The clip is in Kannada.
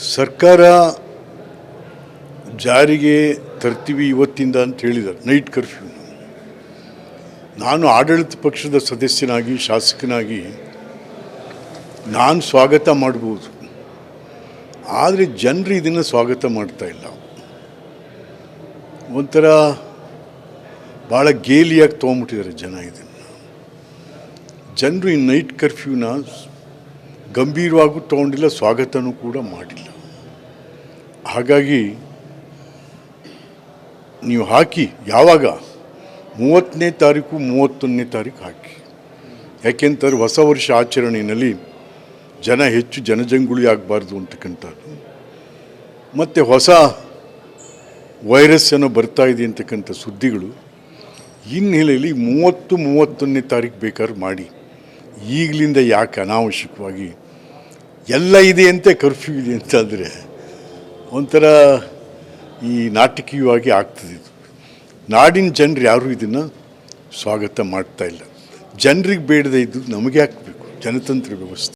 ಸರ್ಕಾರ ಜಾರಿಗೆ ತರ್ತೀವಿ ಇವತ್ತಿಂದ ಅಂತ ಹೇಳಿದ್ದಾರೆ ನೈಟ್ ಕರ್ಫ್ಯೂ ನಾನು ಆಡಳಿತ ಪಕ್ಷದ ಸದಸ್ಯನಾಗಿ, ಶಾಸಕನಾಗಿ ನಾನು ಸ್ವಾಗತ ಮಾಡ್ಬೋದು. ಆದರೆ ಜನರು ಇದನ್ನು ಸ್ವಾಗತ ಮಾಡ್ತಾ ಇಲ್ಲ. ಒಂಥರ ಭಾಳ ಗೇಲಿಯಾಗಿ ತೊಗೊಂಬಿಟ್ಟಿದ್ದಾರೆ ಜನ ಇದನ್ನು. ಜನರು ಈ ನೈಟ್ ಕರ್ಫ್ಯೂನ ಗಂಭೀರವಾಗೂ ತಗೊಂಡಿಲ್ಲ, ಸ್ವಾಗತನೂ ಕೂಡ ಮಾಡಿಲ್ಲ. ಹಾಗಾಗಿ ನೀವು ಹಾಕಿ, ಯಾವಾಗ? ಮೂವತ್ತನೇ ತಾರೀಕು, ಮೂವತ್ತೊಂದನೇ ತಾರೀಕು ಹಾಕಿ. ಯಾಕೆಂತಾರೆ ಹೊಸ ವರ್ಷ ಆಚರಣೆಯಲ್ಲಿ ಜನ ಹೆಚ್ಚು ಜನಜಂಗುಳಿ ಆಗಬಾರ್ದು ಅಂತಕ್ಕಂಥದ್ದು. ಮತ್ತು ಹೊಸ ವೈರಸ್ ಏನೋ ಬರ್ತಾ ಇದೆ ಅಂತಕ್ಕಂಥ ಸುದ್ದಿಗಳು, ಹಿನ್ನೆಲೆಯಲ್ಲಿ ಮೂವತ್ತು, ಮೂವತ್ತೊಂದನೇ ತಾರೀಕು ಬೇಕಾದ್ರೆ ಮಾಡಿ. ಈಗಲಿಂದ ಯಾಕೆ ಅನಾವಶ್ಯಕವಾಗಿ ಎಲ್ಲ ಇದೆ ಅಂತ ಕರ್ಫ್ಯೂ ಇದೆ ಅಂತಂದರೆ ಒಂಥರ ಈ ನಾಟಕೀಯವಾಗಿ ಆಗ್ತದೆ ಇದು. ನಾಡಿನ ಜನರು ಯಾರೂ ಇದನ್ನು ಸ್ವಾಗತ ಮಾಡ್ತಾ ಇಲ್ಲ. ಜನರಿಗೆ ಬೇಡದೇ ಇದ್ದು ನಮಗೆ ಹಾಕಬೇಕು. ಜನತಂತ್ರ ವ್ಯವಸ್ಥೆ.